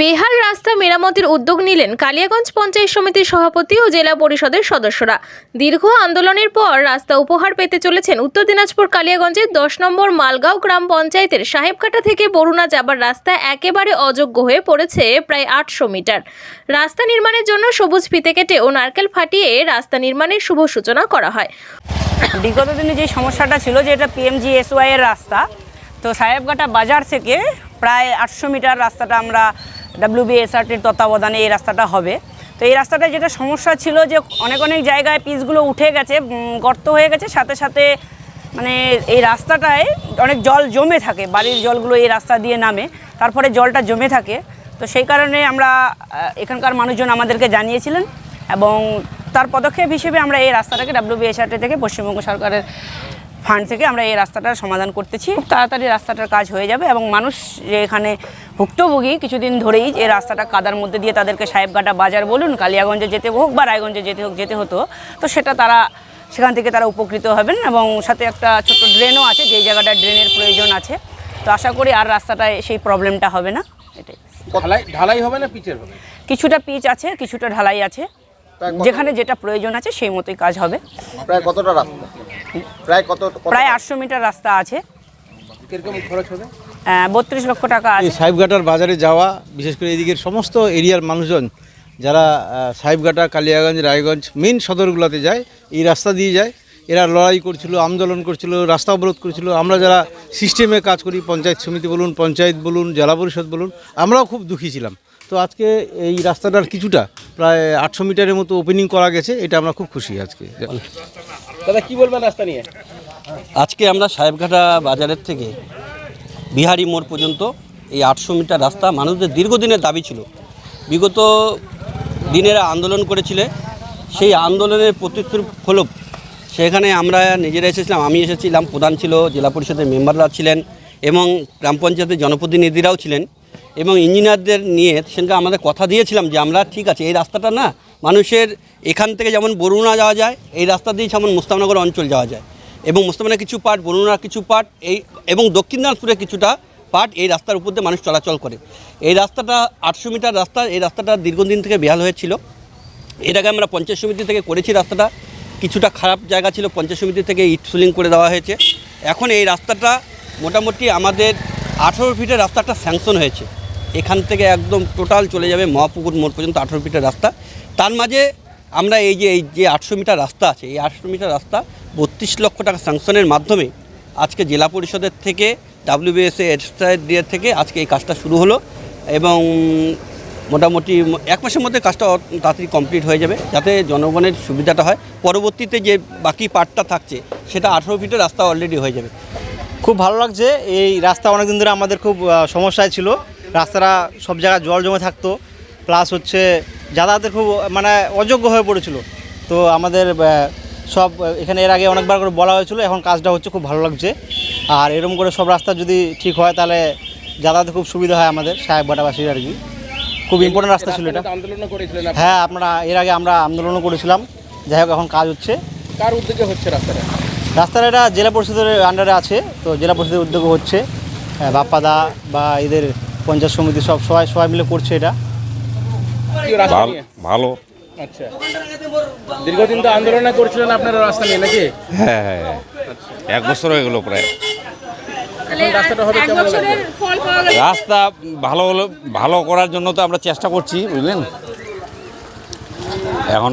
বেহাল রাস্তা মেরামতের উদ্যোগ নিলেন কালিয়াগঞ্জ পঞ্চায়েত সমিতির সভাপতি ও জেলা পরিষদের সদস্যরা। দীর্ঘ আন্দোলনের পর রাস্তা উপহার পেতে চলেছেন উত্তর দিনাজপুর কালিয়াগঞ্জের দশ নম্বর মালগাঁও গ্রাম পঞ্চায়েতের সাহেবকাটা থেকে বরুণা যাবার রাস্তা একেবারে অযোগ্য হয়ে পড়েছে প্রায় আটশো মিটার। রাস্তা নির্মাণের জন্য সবুজ ফিতে কেটে ও নারকেল ফাটিয়ে রাস্তা নির্মাণের শুভ সূচনা করা হয়। বিগত দিনে যে সমস্যাটা ছিল যে এটা পিএমজি এসওয়াই এর রাস্তা, তো সাহেবঘাটা বাজার থেকে প্রায় আটশো মিটার রাস্তাটা আমরা ডাব্লিউবিএসআরটির তত্ত্বাবধানে এই রাস্তাটা হবে। তো এই রাস্তাটা যেটা সমস্যা ছিল যে অনেক অনেক জায়গায় পিচগুলো উঠে গেছে গর্ত হয়ে গেছে। সাথে সাথে মানে এই রাস্তাটায় অনেক জল জমে থাকে বাড়ির জলগুলো এই রাস্তা দিয়ে নামে, তারপরে জলটা জমে থাকে। তো সেই কারণে আমরা এখানকার মানুষজন আমাদেরকে জানিয়েছিলেন এবং তার পদক্ষেপ হিসেবে আমরা এই রাস্তাটাকে ডাব্লিউবিএসআরটি থেকে পশ্চিমবঙ্গ সরকারের ফান্ড থেকে আমরা এই রাস্তাটার সমাধান করতেছি। খুব তাড়াতাড়ি রাস্তাটার কাজ হয়ে যাবে এবং মানুষ যে এখানে ভুক্তভোগী কিছুদিন ধরেই এই রাস্তাটা কাদার মধ্যে দিয়ে তাদেরকে সাহেবঘাটা বাজার বলুন কালিয়াগঞ্জে যেতে হোক বা রায়গঞ্জে যেতে হোক যেতে হতো তো সেটা তারা সেখান থেকে তারা উপকৃত হবেন এবং সাথে একটা ছোট্ট ড্রেনও আছে যেই জায়গাটা ড্রেনের প্রয়োজন আছে। তো আশা করি আর রাস্তাটায় সেই প্রবলেমটা হবে না এটাই। ঢালাই ঢালাই হবে না পিচের হবে? কিছুটা পিচ আছে কিছুটা ঢালাই আছে। যেখানে যেটা প্রয়োজন আছে সেই মতোই কাজ হবে। প্রায় কতটা রাস্তা? প্রায় কত কত- প্রায় আটশো মিটার রাস্তা আছে। কীরকম খরচ হবে? বত্রিশ লক্ষ টাকা আছে। সাহেবঘাটার বাজারে যাওয়া বিশেষ করে এদিকের সমস্ত এরিয়ার মানুষজন যারা সাহেবঘাটা কালিয়াগঞ্জ রায়গঞ্জ মেন সদরগুলোতে যায় এই রাস্তা দিয়ে যায়। এরা লড়াই করছিল আন্দোলন করছিল রাস্তা অবরোধ করছিল। আমরা যারা সিস্টেমে কাজ করি পঞ্চায়েত সমিতি বলুন পঞ্চায়েত বলুন জেলা পরিষদ বলুন আমরাও খুব দুঃখী ছিলাম। তো আজকে এই রাস্তাটার কিছুটা প্রায় আটশো মিটারের মতো ওপেনিং করা গেছে এটা আমরা খুব খুশি আজকে। দাদা, কি বলবেন রাস্তা নিয়ে? আজকে আমরা সাহেবঘাটা বাজারের থেকে বিহারি মোড় পর্যন্ত এই আটশো মিটার রাস্তা মানুষদের দীর্ঘদিনের দাবি ছিল। বিগত দিনেরা আন্দোলন করেছিলে। সেই আন্দোলনের প্রতিশ্রুতি ফলক সেখানে আমরা নিজেরা এসেছিলাম, আমি এসেছিলাম, প্রধান ছিল, জেলা পরিষদের মেম্বাররা ছিলেন এবং গ্রাম পঞ্চায়েতের জনপ্রতিনিধিরাও ছিলেন এবং ইঞ্জিনিয়ারদের নিয়ে সেখানে আমাদের কথা দিয়েছিলাম যে, আমরা ঠিক আছে, এই রাস্তাটা না মানুষের এখান থেকে যেমন বরুণা যাওয়া যায়, এই রাস্তা দিয়ে যেমন মুস্তাফনগর অঞ্চল যাওয়া যায়। এবং মুস্তাফানের কিছু পার্ট বরুণার কিছু পার্ট এই এবং দক্ষিণ দিনাজপুরের কিছুটা পার্ট এই রাস্তার উপর দিয়ে মানুষ চলাচল করে। এই রাস্তাটা আটশো মিটার রাস্তা, এই রাস্তাটা দীর্ঘদিন থেকে বেহাল হয়েছিল। এর আগে আমরা পঞ্চায়েত সমিতি থেকে করেছি রাস্তাটা। কিছুটা খারাপ জায়গা ছিল, পঞ্চায়েত সমিতি থেকে ইট সুলিং করে দেওয়া হয়েছে। এখন এই রাস্তাটা মোটামুটি আমাদের আঠেরো ফিটের রাস্তাটা স্যাংশন হয়েছে। এখান থেকে একদম টোটাল চলে যাবে মহাপুকুর মোড় পর্যন্ত আঠেরো মিটার রাস্তা। তার মাঝে আমরা এই যে এই যে আটশো মিটার রাস্তা আছে, এই আটশো মিটার রাস্তা বত্রিশ লক্ষ টাকা স্যাংশনের মাধ্যমে আজকে জেলা পরিষদের থেকে ডাব্লিউবিএসএ এর থেকে আজকে এই কাজটা শুরু হলো এবং মোটামুটি এক মাসের মধ্যে কাজটা তাড়াতাড়ি কমপ্লিট হয়ে যাবে যাতে জনগণের সুবিধাটা হয়। পরবর্তীতে যে বাকি পার্টটা থাকছে, সেটা আঠেরো ফিটের রাস্তা অলরেডি হয়ে যাবে। খুব ভালো লাগছে। এই রাস্তা অনেকদিন ধরে আমাদের খুব সমস্যায় ছিল। রাস্তাটা সব জায়গায় জল জমে থাকতো প্লাস হচ্ছে যাতায়াতের খুব মানে অযোগ্য হয়ে পড়েছিল। তো আমাদের সব এখানে এর আগে অনেকবার করে বলা হয়েছিল এখন কাজটা হচ্ছে খুব ভালো লাগছে। আর এরকম করে সব রাস্তা যদি ঠিক হয় তাহলে যাতায়াতে খুব সুবিধা হয় আমাদের সাহেববাটাবাসীর আর কি। খুব ইম্পর্টেন্ট রাস্তা ছিল এটা। হ্যাঁ আপনারা এর আগে আমরা আন্দোলনও করেছিলাম। যাই হোক এখন কাজ হচ্ছে। কার উদ্যোগে হচ্ছে রাস্তাটা? রাস্তাটা এটা জেলা পরিষদের আন্ডারে আছে তো জেলা পরিষদের উদ্যোগে হচ্ছে। বাপ্পাদা বা এদের পঞ্চায়েত সমিতি সব সবাই সবাই মিলে করছে এটা। ভালো ভালো। আচ্ছা। দীর্ঘদিন তো আন্দোলন করছিলেন আপনারা রাস্তা নিয়ে নাকি? হ্যাঁ হ্যাঁ হ্যাঁ। এক বছর হয়ে গেল প্রায়। এখন রাস্তাটা হবে রাস্তা ভালো হলো ভালো করার জন্য তো আমরা চেষ্টা করছি বুঝলেন? এখন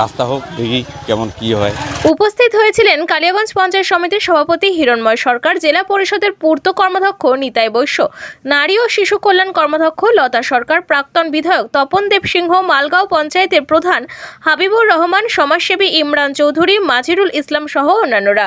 রাস্তা হোক, দেখি কেমন কি হয়। উপস্থিত হয়েছিলেন কালিয়াগঞ্জ পঞ্চায়েত সমিতির সভাপতি হিরণময় সরকার, জেলা পরিষদের পূর্ত কর্মাধ্যক্ষ নিতাই বৈশ্য, নারী ও শিশু কল্যাণ কর্মাধ্যক্ষ লতা সরকার, প্রাক্তন বিধায়ক তপন দেব সিংহ, মালগাঁও পঞ্চায়েতের প্রধান হাবিবুর রহমান, সমাজসেবী ইমরান চৌধুরী, মাজিরুল ইসলাম সহ অন্যান্যরা।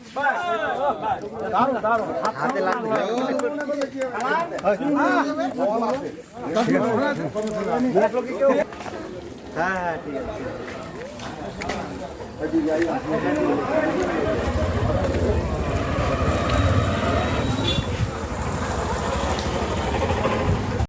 হ্যাঁ ঠিক আছে